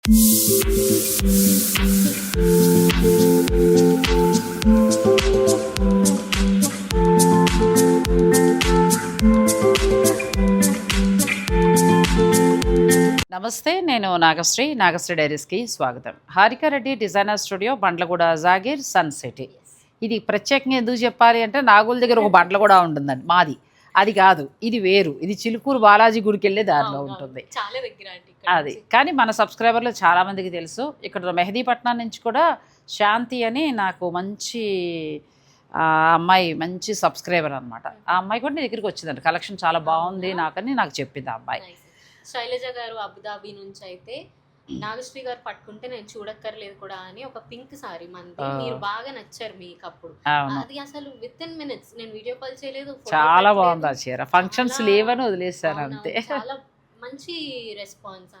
నమస్తే నేను నాగశ్రీ నాగశ్రీ డైరీస్కి స్వాగతం. Harika Reddy designer studio Bandlaguda Jagir Sun City. ఇది ప్రత్యేకంగా ఎందుకు చెప్పాలి అంటే నాగుల దగ్గర ఒక బండ్ల కూడా ఉంటుందండి మాది. అది కాదు ఇది వేరు. ఇది చిలుకూరు బాలాజీ గుడికి వెళ్ళే దారిలో ఉంటుంది. అది. కానీ మన సబ్స్క్రైబర్లు చాలా మందికి తెలుసు. ఇక్కడ మెహదీపట్నం నుంచి కూడా శాంతి అని నాకు మంచి ఆ అమ్మాయి మంచి సబ్స్క్రైబర్ అనమాట ఆ అమ్మాయి కూడా నీ దగ్గరికి వచ్చిందండి కలెక్షన్ చాలా బాగుంది నాకని నాకు చెప్పింది ఆ అమ్మాయి. శైలజ గారు అబుదాబి నుంచి అయితే నాగశ్రీ గారు పట్టుకుంటే నేను చూడక్కర్లేదు కూడా అని ఒక పింక్ సారీ ఆ. మీరు బాగా నచ్చారు మీకు అప్పుడు అది అసలు విత్ ఇన్ మినిట్స్ నేను వీడియో కాల్ చేయలేదు చాలా. బాగుంది ఆ చీర. ఫంక్షన్స్ లేవని వదిలేసాను అవునవును, అంతే. చాలా మంచి రెస్పాన్స్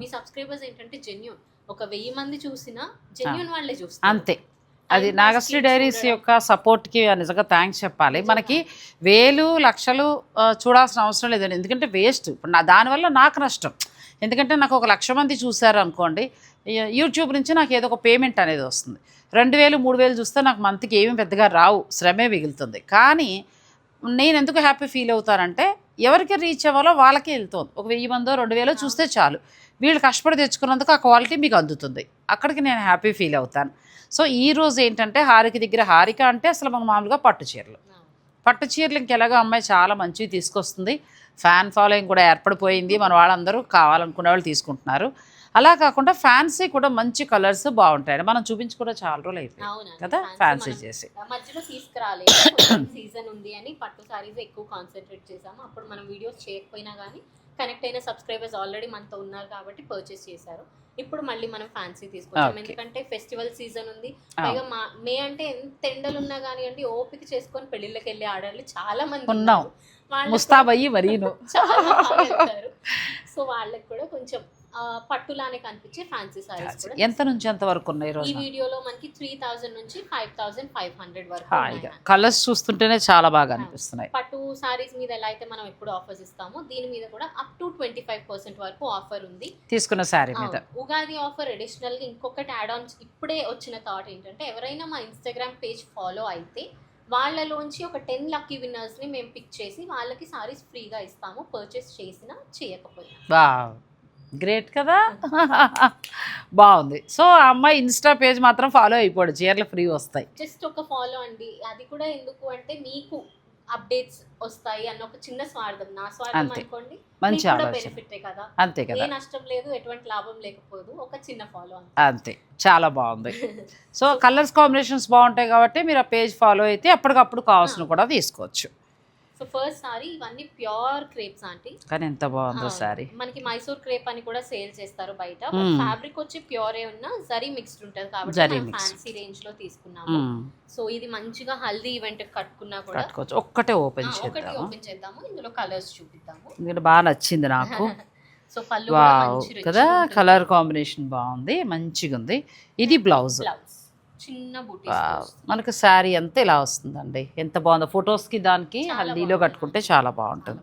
మీ సబ్స్క్రైబర్స్ ఏంటంటే జెన్యున్ ఒక వెయ్యి మంది చూసినా జెన్యున్ వాళ్ళే చూస్తారు. అంతే. అది నాగశ్రీ డైరీస్. యొక్క సపోర్ట్కి నిజంగా థ్యాంక్స్ చెప్పాలి. మనకి వేలు లక్షలు చూడాల్సిన అవసరం లేదండి. ఎందుకంటే వేస్ట్ ఇప్పుడు నా దానివల్ల నాకు నష్టం. ఎందుకంటే నాకు ఒక లక్ష మంది చూశారు అనుకోండి యూట్యూబ్ నుంచి నాకు ఏదో ఒక పేమెంట్ అనేది వస్తుంది. రెండు వేలు మూడు వేలు చూస్తే నాకు మంత్కి ఏమీ పెద్దగా రావు శ్రమే మిగులుతుంది. కానీ నేను ఎందుకు హ్యాపీ ఫీల్ అవుతానంటే ఎవరికి రీచ్ అవ్వాలో వాళ్ళకే వెళ్తుంది. ఒక వెయ్యి మందో రెండు వేలో చూస్తే చాలు. వీళ్ళు కష్టపడి తెచ్చుకున్నందుకు ఆ క్వాలిటీ మీకు అందుతుంది. అక్కడికి నేను హ్యాపీ ఫీల్ అవుతాను. సో ఈ రోజు ఏంటంటే హారిక దగ్గర హారిక అంటే అసలు మనం మామూలుగా పట్టు చీరలు. పట్టు చీరలు ఇంకెలాగో అమ్మాయి చాలా మంచివి తీసుకొస్తుంది. ఫ్యాన్ ఫాలోయింగ్ కూడా ఏర్పడిపోయింది. మన వాళ్ళందరూ కావాలనుకునే వాళ్ళు తీసుకుంటున్నారు. అలా కాకుండా ఫ్యాన్సీ కూడా మంచి కలర్స్ బాగుంటాయి మనం చూపించి కూడా చాలా రోజులు అయిపోయింది అవునండి, కదా ఫ్యాన్సీ చేసి. మధ్యలో తీసుకురాలేదు సీజన్ ఉంది అని పట్టు సారీస్ ఎక్కువ కాన్సన్ట్రేట్ చేసాము అప్పుడు మనం వీడియోస్ చేయకపోయినా కానీ కనెక్ట్ అయిన సబ్స్క్రైబర్స్ ఆల్రెడీ మనతో ఉన్నారు కాబట్టి పర్చేస్ చేశారు. ఇప్పుడు మళ్ళీ మనం ఫ్యాన్సీ తీసుకొచ్చాం. Okay. ఎందుకంటే ఫెస్టివల్ సీజన్ ఉంది. పైగా మా మే అంటే ఎంత ఎండలు ఉన్నా కానివ్వండి ఓపిక చేసుకొని పెళ్ళిళ్ళకి వెళ్ళే ఆడవాళ్ళు చాలా మంది ఉన్నాం. ముస్తాబయ్యి మరీను చాలా బాగా సో వాళ్ళకి కూడా కొంచెం పట్టులానే కనిపించే ఫ్యాన్సీ సారీస్ ఎంత నుంచి ఎంత వరకు ఉన్నాయి ఈ వీడియోలో మనకి త్రీ థౌజండ్ నుంచి ఫైవ్ థౌజండ్ ఫైవ్ హండ్రెడ్ వరకు. కలర్స్ చూస్తుంటేనే చాలా బాగా అనిపిస్తున్నాయి. పట్టు సారీస్ మీద ఎలా అయితే మనం ఎప్పుడు ఆఫర్స్ ఇస్తామో దీని మీద కూడా up to twenty five percent వరకు ఆఫర్ ఉంది. తీసుకున్న శారీ మీద. ఉగాది ఆఫర్ అడిషనల్గా ఇంకొకటి యాడ్ ఆన్ ఇప్పుడే వచ్చిన థాట్ ఏంటంటే ఎవరైనా మా ఇన్స్టాగ్రామ్ పేజ్ ఫాలో అయితే వాళ్ళలోంచి ఒక టెన్ లక్కీ విన్నర్స్ని మేము పిక్ చేసి వాళ్ళకి సారీస్ ఫ్రీగా ఇస్తాము పర్చేస్ చేసినా చేయకపోయినా. గ్రేట్ కదా? బాగుంది. సో ఆ అమ్మాయి ఇన్స్టా పేజ్ మాత్రం ఫాలో అయిపోడు. చీరలు ఫ్రీ వస్తాయి. జస్ట్ ఒక ఫాలో అండి. అది కూడా ఎందుకు అంటే మీకు అప్డేట్స్ వస్తాయి అన్న ఒక చిన్న స్వార్థం. నా స్వార్థం. అనుకోండి మంచి ఆలోచన. బెనిఫిటే కదా. అంతే ఏ కదా నష్టం లేదు ఎటువంటి లాభం లేకపోదు. ఒక చిన్న ఫాలో అంతే. అంతే. చాలా బాగుంది. సో కలర్స్ కాంబినేషన్స్ బాగుంటాయి కాబట్టి మీరు ఆ పేజ్ ఫాలో అయితే అప్పటికప్పుడు కావాల్సిన కూడా తీసుకోవచ్చు. సో ఫస్ట్ సారీ ఇవన్నీ ప్యూర్ క్రేప్స్ ఆంటీ. కానీ ఎంత బాగుందో. సారీ మనకి మైసూర్ క్రేప్ అని కూడా సేల్ చేస్తారు బయట. ఫ్యాబ్రిక్ వచ్చి ప్యూరే ఉన్న జరీ మిక్స్డ్ ఉంటది కాబట్టి. ఫ్యాన్సీ రేంజ్లో తీసుకున్నాము. సో ఇది మంచిగా హల్దీ ఈవెంట్ కట్టుకున్నా కూడా కట్టుకోవచ్చు. ఒక్కటే ఓపెన్ చేద్దాము. ఓపెన్ చేద్దాము. ఇందులో కలర్స్ చూపిద్దాము. ఎందుకంటే బాగా నచ్చింది నాకు. సో పళ్ళు కదా. కలర్ కాంబినేషన్ బాగుంది మంచిగా ఉంది ఇది బ్లౌజ్ బ్లౌజ్ చిన్న బూటీ. మనకు శారీ అంతా ఇలా వస్తుందండి. ఎంత బాగుందో. ఫొటోస్కి దానికి హల్దీలో. కట్టుకుంటే చాలా బాగుంటుంది.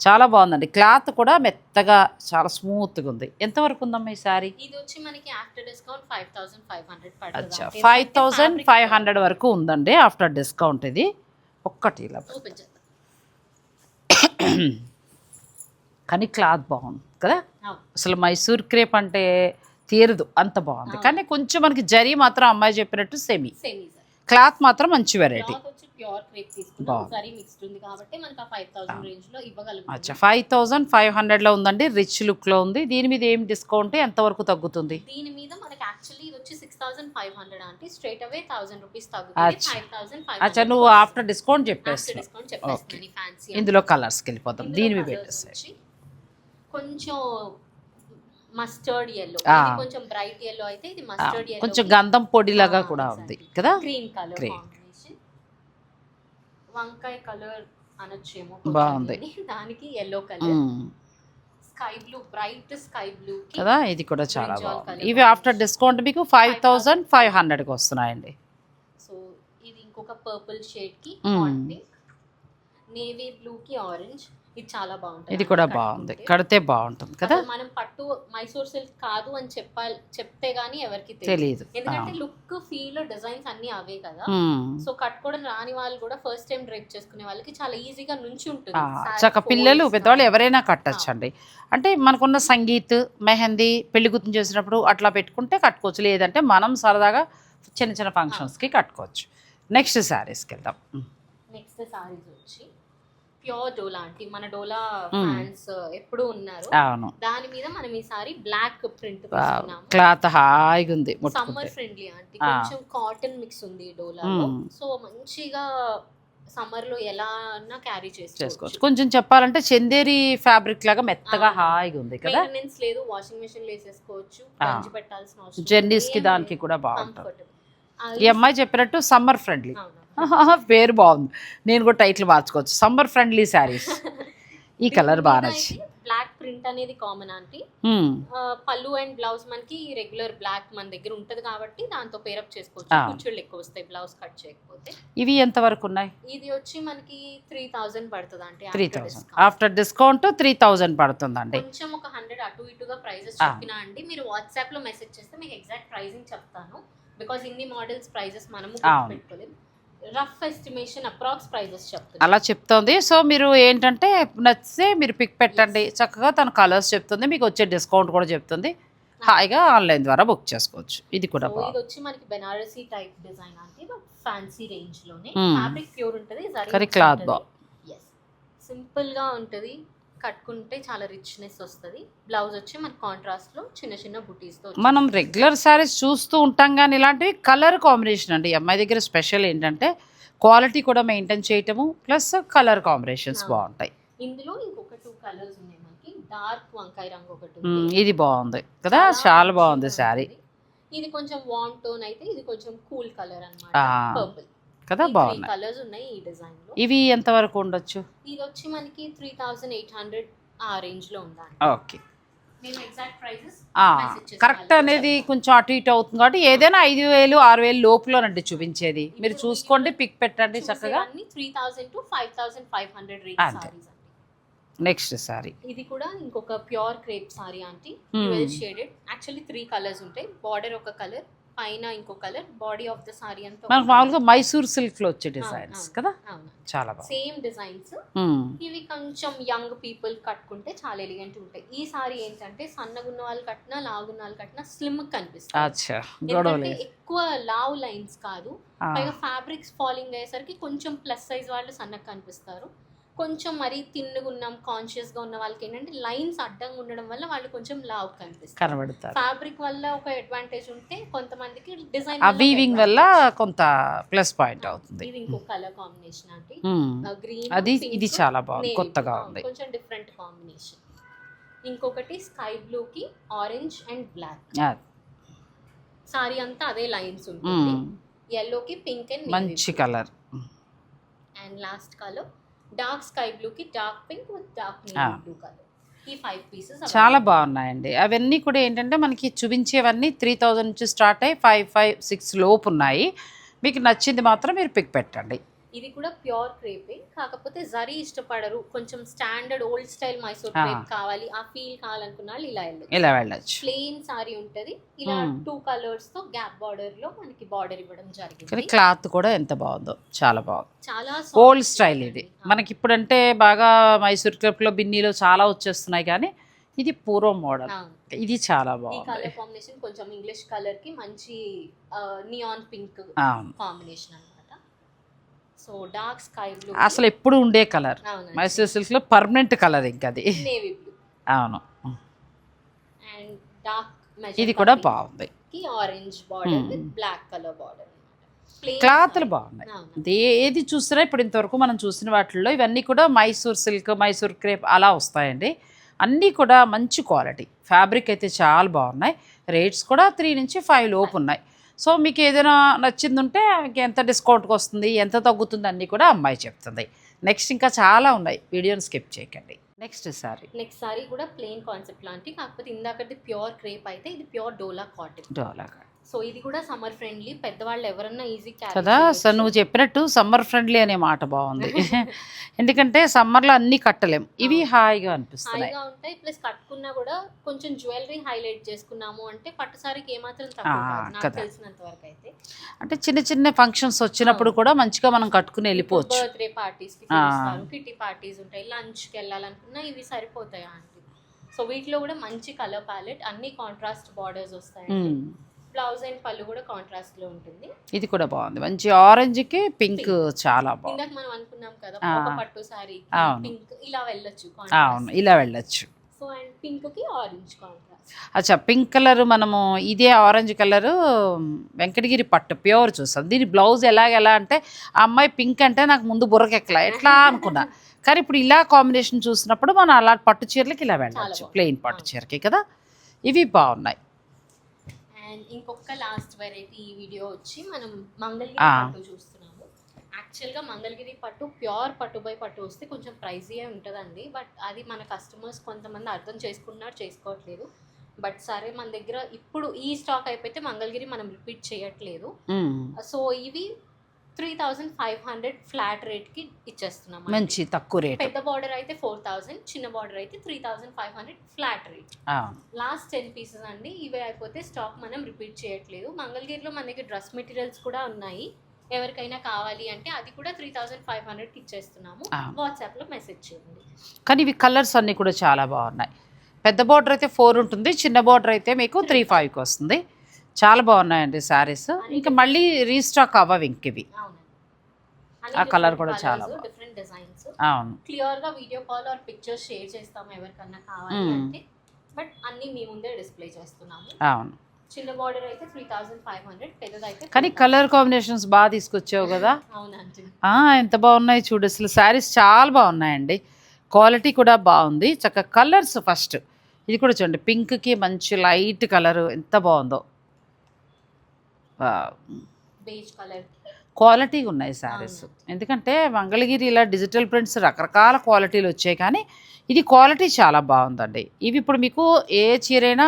చాలా బాగుందండి. క్లాత్ కూడా మెత్తగా చాలా స్మూత్గా ఉంది. ఎంతవరకు ఉందమ్మా ఈ శారీ? ఇది వచ్చి మనకి after discount five thousand five hundred అచ్చా. పడుతుంది ఫైవ్ థౌజండ్ ఫైవ్ హండ్రెడ్ వరకు ఉందండి ఆఫ్టర్ డిస్కౌంట్ ఇది. ఒక్కటి ఇలా కానీ క్లాత్ బాగుంది కదా. అసలు మైసూర్ క్రేప్ అంటే తీరదు. అంత బాగుంది. కానీ కొంచెం మనకి జరీ మాత్రం అమ్మాయి చెప్పినట్టు సెమీ క్లాత్ మాత్రం మంచి వెరైటీ ఆ ఫైవ్ థౌసండ్లో అచ్చా ఫైవ్ థౌజండ్ ఫైవ్ హండ్రెడ్లో ఉందండి. రిచ్ లుక్లో ఉంది. దీని మీద ఏం డిస్కౌంట్ ఎంతవరకు తగ్గుతుంది? దీని మీద మనకి యాక్చువల్లీ వచ్చి సిక్స్ థౌసండ్ ఫైవ్ హండ్రెడ్ అంటే స్ట్రేట్ అవే థౌసండ్ రూపీస్ తగ్గుతుంది. అచ్చా. అచ్చా నువ్వు ఆఫ్టర్ డిస్కౌంట్ ఫ్యాన్సీ ఇందులో కలర్స్కి వెళ్ళిపోతాం దీని మీద పెట్టేస్తాయి కొంచెం మస్టర్డ్ ఎల్లో. కొంచెం బ్రైట్ ఎల్లో అయితే ఇది మస్టర్డ్ ఎల్లో కొంచెం గంధం పొడిలాగా ఆ, కూడా. ఉంది కదా గ్రీన్ కలర్. కాంబినేషన్ వంకాయ కలర్ అనొచ్చేమో బాగుంది. దానికి yellow colour. Sky blue bright sky blue కదా ఇది కూడా చాలా బాగుంది ఇవి ఆఫ్టర్ డిస్కౌంట్ మీకు ఫైవ్ థౌజండ్ ఫైవ్ హండ్రెడ్కి వస్తున్నాయండి సో ఇది ఇంకొక పర్పుల్ షేడ్కి. హాట్ పింక్ నేవీ బ్లూ కి ఆరెంజ్ ఇది చాలా బాగుంటుంది ఇది కూడా బాగుంది. కడితే బాగుంటుంది కదా? మనం పట్టు మైసూర్ సిల్క్ కాదు అని చెప్పాలి చెప్తే గానీ ఎవరికి తెలియదు ఎందుకంటే లుక్ ఫీల్ డిజైన్స్ అన్ని అవే కదా. సో కట్టుకోవడం రాని వాళ్ళు కూడా ఫస్ట్ టైం డ్రైప్ చేసుకునే వాళ్ళకి చాలా ఈజీగా నుంచి ఉంటుంది. చక్క పిల్లలు పెద్దవాళ్ళు. ఎవరైనా కట్టచ్చు అండి అంటే మనకున్న సంగీత్ మెహందీ పెళ్ళి గుర్తు చేసినప్పుడు అట్లా పెట్టుకుంటే కట్టుకోవచ్చు. లేదంటే మనం సరదాగా చిన్న చిన్న ఫంక్షన్స్కి కట్టుకోవచ్చు. నెక్స్ట్ శారీస్కి వెళ్దాం. నెక్స్ట్ సారీస్ వచ్చి ప్యూర్ డోలా అంటే మన డోలా. ఫ్యాన్స్ ఎప్పుడు ఉన్నారు. అవును. దాని మీద మనం ఈసారి బ్లాక్ ప్రింట్ క్లాత్ హాయిగా ఉంది సమ్మర్ ఫ్రెండ్లీ అంటే. కొంచెం కాటన్ మిక్స్ ఉంది Hmm. సో మంచిగా సమ్మర్లో ఎలా క్యారీ చేసుకోవచ్చు. కొంచెం చెప్పాలంటే చందేరి ఫ్యాబ్రిక్ లాగా మెత్తగా. హాయిగా ఉంది కదా? లేదు వాషింగ్ మెషిన్ వేసేసుకోవచ్చు పెట్టాల్సిన అవసరం జెన్నీస్కి దానికి. కూడా బాగుంటుంది. ఈ అమ్మాయి చెప్పినట్టు సమ్మర్ ఫ్రెండ్లీ. పేరు బాగుంది. నేను కూడా టైటిల్ మార్చుకోవచ్చు. Summer friendly saris. ఈ కలర్ బాగా నచ్చింది బ్లాక్ ప్రింట్ అనేది కామన్ ఆంటీ. పళ్ళు అండ్ బ్లౌజ్ మనకి రెగ్యులర్ బ్లాక్ మన దగ్గర ఉంటది కాబట్టి దాంతో పేరప్ చేసుకోవచ్చు. కుచ్చుళ్ళు ఎక్కువ వస్తాయి బ్లౌజ్ కట్ చేయకపోతే. ఇవి ఎంత వరకు ఉన్నాయి? ఇది వచ్చి మనకి త్రీ థౌజండ్ పడుతుంది అంటే three discount. After discount three thousand పడుతుందండి. కొంచెం ఒక హండ్రెడ్ అటు ఇటుగా ప్రైజెస్. చెప్పినా అండి మీరు వాట్సాప్లో మెసేజ్ చేస్తే మీకు ఎగ్జాక్ట్ ప్రైజింగ్ చెప్తాను. బికాస్ ఇన్ని మోడల్స్ ప్రైజెస్ మనము అవును. రఫ్ ఎస్టిమేషన్ అప్రాక్స్ ప్రైజెస్ చెప్తాను అలా చెప్తోంది. సో మీరు ఏంటంటే నచ్చితే మీరు పిక్ పెట్టండి. చక్కగా తన కలర్స్ చెప్తుంది. మీకు వచ్చే డిస్కౌంట్ కూడా చెప్తుంది. హాయిగా ఆన్లైన్ ద్వారా బుక్ చేసుకోవచ్చు. ఇది కూడా ఇది బాగుంది. వచ్చి మనకి బెనారసీ టైప్ డిజైన్ అంటే ఫ్యాన్సీ రేంజ్లోనే Hmm. ఫ్యాబ్రిక్ ప్యూర్ ఉంటది. కానీ cloth బా- ఎస్ సింపుల్గా ఉంటది. కట్టుకుంటే చాలా రిచ్నెస్ వస్తది. బ్లౌజ్ వచ్చి మన కాంట్రాస్ట్లో చిన్న చిన్న బుటీస్తో మనం రెగ్యులర్ శారీస్ చూస్తూ ఉంటాం కానీ ఇలాంటివి కలర్ కాంబినేషన్ అండి. అమ్మాయి దగ్గర స్పెషల్ ఏంటంటే క్వాలిటీ కూడా మెయింటైన్ చేయటము ప్లస్ కలర్ కాంబినేషన్స్. బాగుంటాయి. ఇందులో ఇంకొక టూ కలర్స్ ఉన్నాయి మనకి. డార్క్ వంకాయ రంగు ఒకటి ఇది బాగుంది కదా? చాలా బాగుంది శారీ. ఇది కొంచెం వామ్ టోన్ అయితే ఇది కొంచెం కూల్ కలర్ అన్నమాట. ఆ. పర్పుల్ కదా? బాగున్నాయి. కలర్స్ ఉన్నాయి ఈ డిజైన్లో. ఇవి ఎంతవరకు ఉండొచ్చు? ఇది వచ్చి మనకి త్రీ థౌసండ్ ఎయిట్ హండ్రెడ్ ఆ రేంజ్లో ఉందండి ఓకే. నేను ఎగ్జాక్ట్ ప్రైసెస్ కరెక్ట్ అనేది కొంచెం అటు ఇటు అవుతుంది కాబట్టి ఏదైనా ఐదు వేలు ఆరు వేలు లోపులోనండి చూపించేది. మీరు చూసుకోండి పిక్ పెట్టండి చక్కగా. Three thousand to five thousand five hundred range next sari ఇది కూడా ఇంకొక pure crepe sari aunty shaded actually three colours ఉంటాయి. బార్డర్ ఒక కలర్ పైన ఇంకో colour body of the sari అంతా మనకు మామూలుగా మైసూర్ సిల్క్లో వచ్చే డిజైన్స్. కదా? చాలా బాగుంది. Same designs. ఇవి కొంచెం యంగ్ పీపుల్ కట్టుకుంటే చాలా ఎలిగెంట్ ఉంటాయి. ఈ సారీ ఏంటంటే సన్నగున్న వాళ్ళు కట్టినా లావుగున్న వాళ్ళు కట్టినా స్లిమ్ కనిపిస్తుంది ఎక్కువ లావ్ లైన్స్ కాదు. పైగా ఫ్యాబ్రిక్స్ ఫాలింగ్ అయ్యేసరికి కొంచెం ప్లస్ సైజ్ వాళ్ళు సన్నగా కనిపిస్తారు. కొంచెం మరీ తిన్నుగా ఉన్నాం కాన్షియస్గా ఉన్న వాళ్ళకి ఏంటంటే లైన్స్ అడ్డంగా ఉండడం వల్ల వాళ్ళు కొంచెం లావ్ కనిపిస్తారు. కనబడతారు. ఫ్యాబ్రిక్ వల్ల ఒక అడ్వాంటేజ్ ఉంటే కొంతమందికి డిజైన్ వీవింగ్ వల్ల కొంత ప్లస్ పాయింట్ అవుతుంది. ఇది ఇంకో కలర్ కాంబినేషన్ అంటే. గ్రీన్ అది ఇది చాలా బాగుంది కొత్తగా ఉంది. కొంచెం డిఫరెంట్ కాంబినేషన్ ఇంకొకటి స్కై బ్లూ కి ఆరెంజ్ అండ్ బ్లాక్ సారీ అంతా అదే లైన్స్ ఉంటుంది. మ్మ్. yellow కి పింక్ అండ్ మంచి colour and last colour dark sky blue కి dark pink with dark blue colour చాలా బాగున్నాయండి. అవన్నీ కూడా ఏంటంటే మనకి చూపించేవన్నీ త్రీ థౌజండ్ నుంచి స్టార్ట్ అయ్యి ఫైవ్ ఫైవ్ సిక్స్ లోపు ఉన్నాయి. మీకు నచ్చింది మాత్రం మీరు పిక్ పెట్టండి. ఇది కూడా ప్యూర్ క్రేపే. కాకపోతే జరీ ఇష్టపడరు. కొంచెం standard old style Mysore. Crepe కావాలి ఆ ఫీల్ కావాలనుకున్న వాళ్ళు ఇలా వెళ్ళచ్చు. ఇలా వెళ్ళచ్చు. ప్లెయిన్ సారీ ఉంటది. ఇలా. టూ కలర్స్తో గ్యాప్ బార్డర్లో మనకి బార్డర్ ఇవ్వడం జరిగింది. క్లాత్ కూడా ఎంత బాగుందో చాలా బాగుంది. చాలా ఓల్డ్ స్టైల్ ఇది. మనకి ఇప్పుడంటే బాగా మైసూర్ క్రేప్లో బిన్నీలో చాలా వచ్చేస్తున్నాయి కానీ ఇది పూర్వం మోడల్. ఇది చాలా బాగుంది. కలర్ కాంబినేషన్ కొంచెం ఇంగ్లీష్ కలర్కి మంచి neon pink combination so dark sky blue అసలు ఎప్పుడు ఉండే కలర్. మైసూర్ సిల్క్లో పర్మనెంట్ కలర్ ఇంకా అది. Navy blue. అవును. అండ్ డార్క్ ఇది కూడా బాగుంది. Orange border. With black colour border క్లాత్లు బాగున్నాయి. ఏది చూసినా ఇప్పుడు ఇంతవరకు మనం చూసిన వాటిల్లో ఇవన్నీ కూడా మైసూర్ సిల్క్ మైసూర్ క్రేప్ అలా వస్తాయండి. అన్నీ కూడా మంచి క్వాలిటీ. ఫ్యాబ్రిక్ అయితే చాలా బాగున్నాయి. రేట్స్ కూడా త్రీ నుంచి ఫైవ్ లోపు ఉన్నాయి. సో మీకు ఏదైనా నచ్చింది ఉంటే మీకు ఎంత డిస్కౌంట్కి వస్తుంది ఎంత తగ్గుతుంది అన్నీ కూడా అమ్మాయి చెప్తుంది. నెక్స్ట్ ఇంకా చాలా ఉన్నాయి. వీడియోని స్కిప్ చేయకండి. నెక్స్ట్ సారీ నెక్స్ట్ సారీ కూడా ప్లెయిన్ కాన్సెప్ట్ లాంటి కాకపోతే ఇందాకటి ప్యూర్ క్రేప్ అయితే ఇది pure dola cotton dola so ఇది కూడా సమ్మర్ ఫ్రెండ్లీ. పెద్దవాళ్ళు ఎవరన్నా ఈజీ కదా సార్ నువ్వు చెప్పినట్టు సమ్మర్ ఫ్రెండ్లీ అనే మాట బాగుంది. ఎందుకంటే సమ్మర్లో అన్నీ కట్టలేం. ఇవి హాయిగా అనిపిస్తున్నాయి. హాయిగా ఉంటాయి. ప్లస్ కట్టుకున్నా కూడా కొంచెం జ్యువెలరీ హైలైట్ చేసుకున్నాము అంటే పట్టు సారీకి ఏమాత్రం తక్కువ కాదు, నాకు కదా. తెలిసినంత వరకు అయితే. అంటే చిన్న చిన్న ఫంక్షన్స్ వచ్చినప్పుడు కూడా మంచిగా మనం కట్టుకుని వెళ్ళిపోవచ్చు. బర్త్డే పార్టీస్కి ఆ. పిలుస్తారు. కిట్టి పార్టీస్ ఉంటాయి. లంచ్కి వెళ్ళాలనుకున్నా ఇవి సరిపోతాయి ఆంటీ సో వీటిలో కూడా మంచి కలర్ ప్యాలెట్ అన్ని కాంట్రాస్ట్ బార్డర్స్ వస్తాయి ఉమ్. బ్లౌజ్ అండ్ పళ్ళు కూడా కాంట్రాస్ట్లో ఉంటుంది. ఇది కూడా బాగుంది. మంచి ఆరెంజ్కి పింక్ చాలా బాగుంది. ఇందాక మనం అనుకున్నాం కదా. ఒక పట్టు సారీ. పింక్ ఇలా వెళ్ళొచ్చు అవును ఇలా వెళ్ళొచ్చు. సో అండ్ పింక్కి ఆరెంజ్ కాంట్రాస్ట్ అచ్చా పింక్ కలర్ మనము ఇదే ఆరెంజ్ కలరు వెంకటగిరి పట్టు ప్యూర్ చూస్తాం. దీని బ్లౌజ్ ఎలాగ ఎలా అంటే ఆ అమ్మాయి పింక్ అంటే నాకు ముందు బుర్రకెక్కలా. ఎట్లా అనుకున్నా. కానీ ఇప్పుడు ఇలా కాంబినేషన్ చూసినప్పుడు మనం అలా పట్టు చీరలకి ఇలా వెళ్ళచ్చు. ప్లెయిన్ పట్టు చీరకి కదా. ఇవి బాగున్నాయి. అండ్ ఇంకొక లాస్ట్ వెరైటీ ఈ వీడియో వచ్చి మనం మంగళగిరి. పట్టు చూస్తున్నాము యాక్చువల్గా మంగళగిరి పట్టు ప్యూర్ పట్టు బై పట్టు వస్తే కొంచెం ప్రైజీయే ఉంటుందండి బట్ అది మన కస్టమర్స్ కొంతమంది అర్థం చేసుకున్నారు చేసుకోవట్లేదు బట్ సరే మన దగ్గర ఇప్పుడు ఈ స్టాక్ అయిపోతే మంగళగిరి మనం రిపీట్ చేయట్లేదు. సో ఇవి three thousand five hundred flat రేట్కి ఇచ్చేస్తున్నాం. మంచి తక్కువ రేటు. పెద్ద బార్డర్ అయితే ఫోర్ థౌజండ్ చిన్న బార్డర్ అయితే three thousand five hundred flat rate. Last ten pieces అండి ఇవే అయిపోతే స్టాక్ మనం రిపీట్ చేయట్లేదు. మంగళగిరిలో మన దగ్గర డ్రెస్ మెటీరియల్స్ కూడా ఉన్నాయి. ఎవరికైనా కావాలి అంటే అది కూడా త్రీ థౌజండ్ ఫైవ్ హండ్రెడ్కి ఇచ్చేస్తున్నాము. వాట్సాప్లో మెసేజ్ చేయండి. కానీ ఇవి కలర్స్ అన్నీ కూడా చాలా బాగున్నాయి. పెద్ద బార్డర్ అయితే ఫోర్ ఉంటుంది చిన్న బార్డర్ అయితే మీకు త్రీ ఫైవ్కి వస్తుంది. చాలా బాగున్నాయండి శారీస్. ఇంకా మళ్ళీ రీస్టాక్ అవ్వవు ఇంక ఇవి. ఆ colour కూడా చాలా బాగుంది. డిఫరెంట్ డిజైన్స్ అవును. క్లియర్గా video call or pictures share చేస్తాము ఎవరికన్నా కావాలి మ్మ్. అంటే. బట్ అన్ని మీ ముందే డిస్ప్లే చేస్తున్నాము. అవును. చిన్న బార్డర్ అయితే త్రీ థౌజండ్ ఫైవ్ హండ్రెడ్ పెద్దదైతే కానీ కలర్ కాంబినేషన్స్ బాగా తీసుకొచ్చావు కదా. అవునండి. ఎంత బాగున్నాయి చూడు. అసలు శారీస్ చాలా బాగున్నాయండి. క్వాలిటీ కూడా బాగుంది. చక్కగా కలర్స్ ఫస్ట్ ఇది కూడా చూడండి. పింక్కి మంచి లైట్ కలర్ ఎంత బాగుందో. కలర్ క్వాలిటీగా ఉన్నాయి శారీస్ ఎందుకంటే మంగళగిరి ఇలా డిజిటల్ ప్రింట్స్ రకరకాల క్వాలిటీలు వచ్చాయి కానీ ఇది క్వాలిటీ చాలా బాగుందండి. ఇవి ఇప్పుడు మీకు ఏ చీరైనా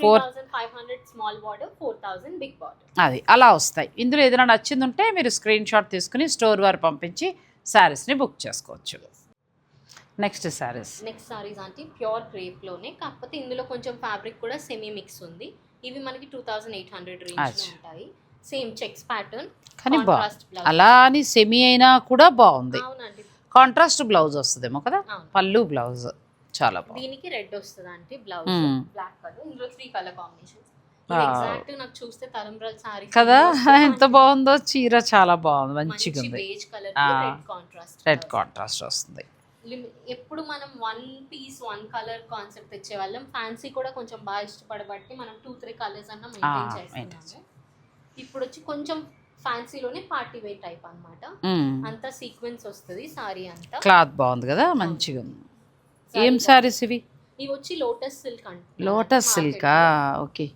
four thousand five hundred small border four thousand big border అది అలా వస్తాయి. ఇందులో ఏదైనా నచ్చింది ఉంటే మీరు స్క్రీన్ షాట్ తీసుకుని స్టోర్ వారు పంపించి శారీస్ని బుక్ చేసుకోవచ్చు. నెక్స్ట్ శారీస్ నెక్స్ట్ సారీస్ అంటే ప్యూర్ క్రేప్లోనే. కాకపోతే ఇందులో కొంచెం ఫ్యాబ్రిక్ కూడా సెమీ మిక్స్ ఉంది. ఇవి మనకి two thousand eight hundred range. ఉంటాయి. సేమ్ చెక్స్ ప్యాటర్న్ కానీ అలా అని సెమీ అయినా కూడా బాగుంది. కాంట్రాస్ట్ బ్లౌజ్ వస్తుందేమో కదా? పళ్ళు బ్లౌజ్ చాలా బాగుంది. దీనికి రెడ్ వస్తుంది అంటే బ్లౌజ్. బ్లాక్ కలర్ ఇందులో త్రీ కలర్. ఎగ్జాక్ట్ నాకు చూస్తే తలంబ్రాల్ సారీ కదా? ఎంత బాగుందో చీర చాలా బాగుంది. మంచిగా మంచి ఉంది beige colour. Red contrast red contrast వస్తుంది. ఎప్పుడు మనం one piece one colour concept తెచ్చే వాళ్ళం ఫ్యాన్సీ కూడా కొంచెం బాగా ఇష్టపడబట్టి మనం టూ త్రీ కలర్స్ అన్న మెయింటైన్ ఆ, చేస్తున్నాము. ఇప్పుడు వచ్చి కొంచెం ఫ్యాన్సీలోనే పార్టీ వేర్ టైప్ అన్నమాట. అంతా సీక్వెన్స్ వస్తుంది సారీ అంతా. క్లాత్ బాగుంది కదా మంచిగా ఉంది. ఏం శారీస్ ఇవి ఇవి వచ్చి లోటస్ సిల్క్ అంట. లోటస్ సిల్కా ఓకే.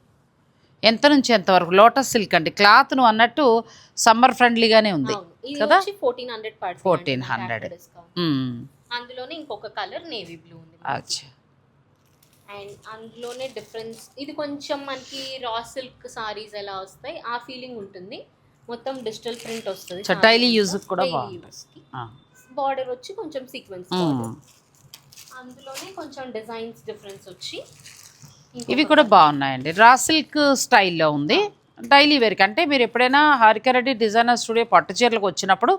ఎంత నుంచి ఎంత వరకు? లోటస్ సిల్క్ అండి క్లాత్ నువ్వు అన్నట్టు సమ్మర్ ఫ్రెండ్లీగానే ఉంది కదా? ఫోర్టీన్ హండ్రెడ్ పడుతుంది 1400. అందులోనే ఇంకొక కలర్ నేవీ బ్లూ ఉంది. అచ్చా. అండ్ అందులోనే డిఫరెన్స్ ఇది కొంచెం మనకి రా సిల్క్ సారీస్ ఎలా వస్తాయి ఆ ఫీలింగ్ ఉంటుంది. మొత్తం డిజిటల్ ప్రింట్ వస్తుంది. use కి. కూడా. బార్డర్ వచ్చి కొంచెం సీక్వెన్స్. అందులోనే కొంచెం డిజైన్స్ డిఫరెన్స్ వచ్చి ఇవి కూడా బాగున్నాయండి. రా సిల్క్ స్టైల్లో ఉంది. డైలీ వేర్కి. అంటే మీరు ఎప్పుడైనా హారికారెడ్డి డిజైనర్ స్టూడియో పట్టు చీరలకు వచ్చినప్పుడు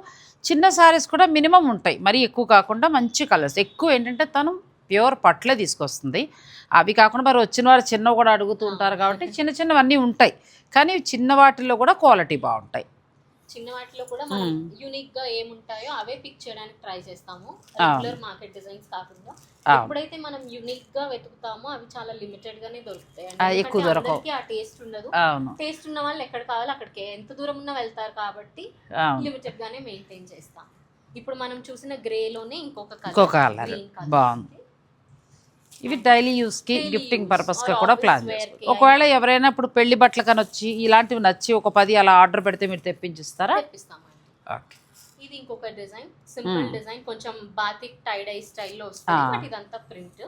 చిన్న సారీస్ కూడా మినిమం ఉంటాయి. మరీ ఎక్కువ కాకుండా మంచి కలర్స్. ఎక్కువ ఏంటంటే తను ప్యూర్ పట్లే తీసుకొస్తుంది. అవి కాకుండా మరి వచ్చిన వారు చిన్నవి కూడా అడుగుతూ ఉంటారు కాబట్టి చిన్న చిన్నవన్నీ ఉంటాయి. కానీ చిన్న వాటిల్లో కూడా క్వాలిటీ బాగుంటాయి. చిన్న వాటిలో కూడా మనం. యూనిక్గా ఏముంటాయో అవే పిక్ చేయడానికి ట్రై చేస్తాము. రెగ్యులర్ మార్కెట్ డిజైన్స్ కాకుండా. ఎప్పుడైతే మనం యూనిక్గా వెతుకుతామో అవి చాలా లిమిటెడ్ గానే దొరుకుతాయి ఎక్కువ దొరకవు. అందరికీ ఆ టేస్ట్ ఉండదు టేస్ట్ ఉన్న వాళ్ళు ఎక్కడ కావాలో అక్కడికి ఎంత దూరం ఉన్నా వెళ్తారు కాబట్టి లిమిటెడ్ గానే మెయింటైన్ చేస్తాం ఇప్పుడు మనం చూసిన గ్రే లోనే ఇంకొక ఇంకో కలర్. బాగుంది. ఇవి డైలీ యూస్కి గిఫ్టింగ్ పర్పస్గా కూడా ప్లాన్ చేసుకోవచ్చు. ఒకవేళ ఎవరైనా ఇప్పుడు పెళ్ళి బట్టలు కానీ వచ్చి ఇలాంటివి నచ్చి ఒక పది అలా ఆర్డర్ పెడితే మీరు తెప్పించిస్తారా? ఓకే. ఇది ఇంకొక డిజైన్ సింపుల్ మ్మ్. డిజైన్ కొంచెం బాతిక్ టైడ్ స్టైల్లో వస్తుంది. బట్ ఇదంతా ప్రింట్.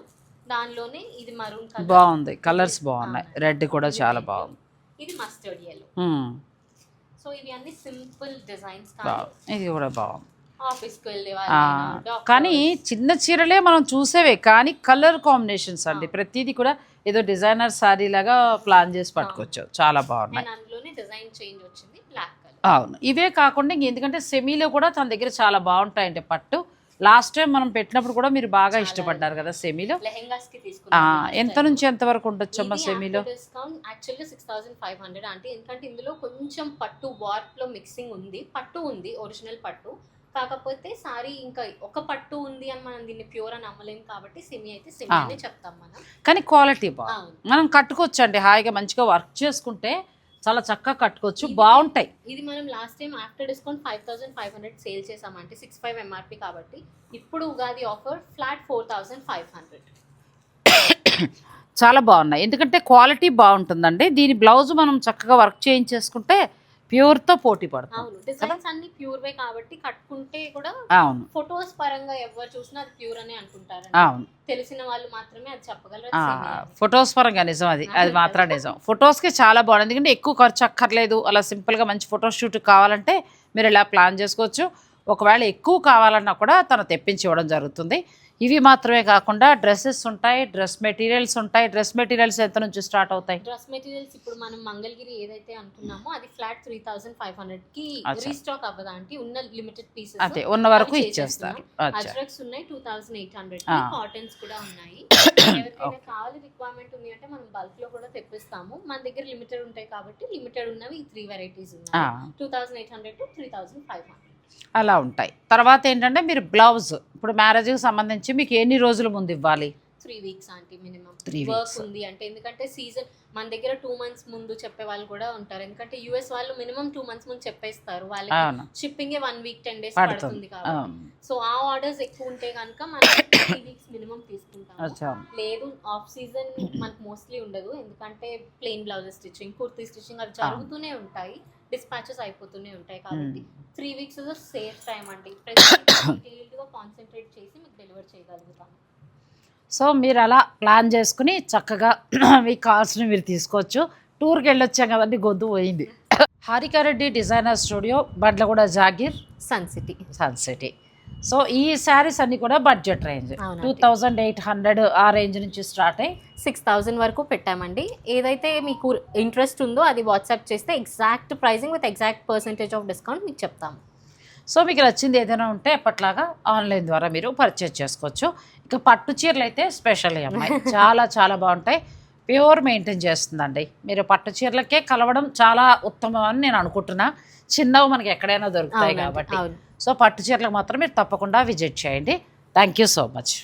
దానిలోనే ఇది మరూన్ కలర్ బాగుంది. కలర్స్ బాగున్నాయి. రెడ్ కూడా చాలా బాగుంది. ఇది మస్టర్డ్ ఎల్లో. సో ఇవి అన్ని సింపుల్ డిజైన్స్ ఇది కూడా బాగుంది. కానీ చిన్న చీరలే మనం చూసేవే కానీ కలర్ కాంబినేషన్స్ అండి. ప్రతిదీ కూడా ఏదో డిజైనర్ శారీ లాగా ప్లాన్ చేసి పట్టుకొచ్చావు చాలా బాగున్నాయి. అవును. ఇవే కాకుండా ఎందుకంటే సెమీలో కూడా తన దగ్గర చాలా బాగుంటాయండి పట్టు. లాస్ట్ టైం మనం పెట్టినప్పుడు కూడా మీరు బాగా ఇష్టపడ్డారు కదా సెమీలో? ఎంత నుంచి ఎంత వరకు ఉండొచ్చమ్మా సెమీలో? డిస్కౌంట్ యాక్చువల్గా సిక్స్ థౌసండ్ ఫైవ్ హండ్రెడ్. అంటే ఎందుకంటే ఇందులో కొంచెం పట్టు వార్ప్లో మిక్సింగ్ ఉంది. పట్టు ఉంది ఒరిజినల్ పట్టు. కాకపోతే సారీ ఇంకా ఒక పట్టు ఉంది అని మనం దీన్ని ప్యూర్ అని అమ్మలేం కాబట్టి సెమీ అయితే సెమీ. అనే చెప్తాం మనం. కానీ క్వాలిటీ బాగుంది మనం కట్టుకోవచ్చు అండి హాయిగా మంచిగా వర్క్ చేసుకుంటే చాలా చక్కగా కట్టుకోవచ్చు బాగుంటాయి. ఇది మనం last time after discount five thousand five hundred sale చేసామంటే సిక్స్ ఫైవ్ ఎంఆర్పి కాబట్టి ఇప్పుడు Ugadi offer flat four thousand five hundred చాలా బాగున్నాయి. ఎందుకంటే క్వాలిటీ బాగుంటుందండి. దీని బ్లౌజ్ మనం చక్కగా వర్క్ చేయించేసుకుంటే ప్యూర్తో పోటీ పడుతుంది డిజైన్స్ అన్ని ప్యూర్ వే కాబట్టి కట్టుకుంటే కూడా అవును. ఫొటోస్ పరంగా ఎవరు చూసినా అది ప్యూర్ అనే అంటుంటారు అవును. తెలిసిన వాళ్ళు మాత్రమే అది చెప్పగలరు. ఫొటోస్ పరంగా నిజం అది. అది మాత్రం నిజం. ఫొటోస్కి చాలా బాగుంది. ఎందుకంటే ఎక్కువ ఖర్చు అక్కర్లేదు. అలా సింపుల్గా మంచి ఫోటో షూట్ కావాలంటే మీరు ఇలా ప్లాన్ చేసుకోవచ్చు. ఒకవేళ ఎక్కువ కావాలన్నా కూడా తను తెప్పించి ఇవ్వడం జరుగుతుంది. ఇవి మాత్రమే కాకుండా డ్రెస్సెస్ ఉంటాయి డ్రెస్ మెటీరియల్స్ ఉంటాయి. డ్రెస్ మెటీరియల్స్ ఎంత నుంచి స్టార్ట్ అవుతాయి? డ్రెస్ మెటీరియల్స్ ఇప్పుడు మనం మంగళగిరి ఏదైతే అనుకున్నామో అది ఫ్లాట్ త్రీ థౌసండ్ ఫైవ్ హండ్రెడ్కి. రీస్టాక్ అవ్వదా అంటే ఉన్న లిమిటెడ్ పీసెస్ అదే ఉన్న వరకు ఇచ్చేస్తారు. అజ్రక్స్ ఉన్నాయి two thousand eight hundred. Cottons కూడా ఉన్నాయి. ఎవరికైనా కావాలి రిక్వైర్మెంట్ ఉంది అంటే మనం బల్క్లో కూడా తెప్పిస్తాము. మన దగ్గర లిమిటెడ్ ఉంటాయి కాబట్టి లిమిటెడ్ ఉన్నవి త్రీ వెరైటీస్ ఉన్నాయి. Two thousand eight hundred to three thousand five hundred అలా ఉంటాయి. తర్వాత ఏంటంటే మీరు బ్లౌజ్ ఇప్పుడు మ్యారేజ్కి సంబంధించి మీకు ఎన్ని రోజుల ముందు ఇవ్వాలి? Three weeks aunty minimum. Work weeks. ఉంది అంటే ఎందుకంటే సీజన్ మన దగ్గర టూ మంత్స్ ముందు చెప్పే వాళ్ళు కూడా ఉంటారు. ఎందుకంటే యుఎస్ వాళ్ళు మినిమం టూ మంత్స్ ముందు చెప్పేస్తారు. వాళ్ళకి shipping one week ten days పడుతుంది. కాబట్టి. సో ఆ ఆర్డర్స్ ఎక్కువ ఉంటే కనుక మనం త్రీ వీక్స్ మినిమం తీసుకుంటాం లేదు ఆఫ్ సీజన్ మనకు మోస్ట్లీ ఉండదు. ఎందుకంటే plain blouses stitching kurti stitching అవి జరుగుతూనే ఉంటాయి. డిస్పాచెస్ అయిపోతూనే ఉంటాయి కాబట్టి త్రీ వీక్స్ సేఫ్ టైం అండి. డీటెయిల్డ్గా కాన్సన్ట్రేట్ చేసి మీకు డెలివర్ చేయగలుగుతాం. సో మీరు అలా ప్లాన్ చేసుకుని చక్కగా మీకు కావాల్సినవి మీరు తీసుకోవచ్చు. టూర్కి వెళ్ళొచ్చాం కదండి గొద్దు పోయింది. Harika Reddy designer studio Bandlaguda Jagir sun city. Sun city. So ఈ శారీస్ అన్ని కూడా budget range. Two thousand eight hundred ఆ రేంజ్ నుంచి స్టార్ట్ అయ్యి సిక్స్ థౌజండ్ వరకు పెట్టామండి. ఏదైతే మీకు ఇంట్రెస్ట్ ఉందో అది వాట్సాప్ చేస్తే exact pricing with exact percentage of discount మీకు చెప్తాము సో మీకు నచ్చింది ఏదైనా ఉంటే ఎప్పట్లాగా ఆన్లైన్ ద్వారా మీరు పర్చేజ్ చేసుకోవచ్చు. ఇక పట్టు చీరలు అయితే స్పెషల్ అమ్మాయి. చాలా చాలా బాగుంటాయి. ప్యూర్ మెయింటైన్ చేస్తుందండి. మీరు పట్టు చీరలకే కలవడం చాలా ఉత్తమం అని నేను అనుకుంటున్నా. చిన్నవి మనకి ఎక్కడైనా దొరుకుతాయి కాబట్టి. సో పట్టు చీరలకు మాత్రం మీరు తప్పకుండా విజిట్ చేయండి. Thank you so much.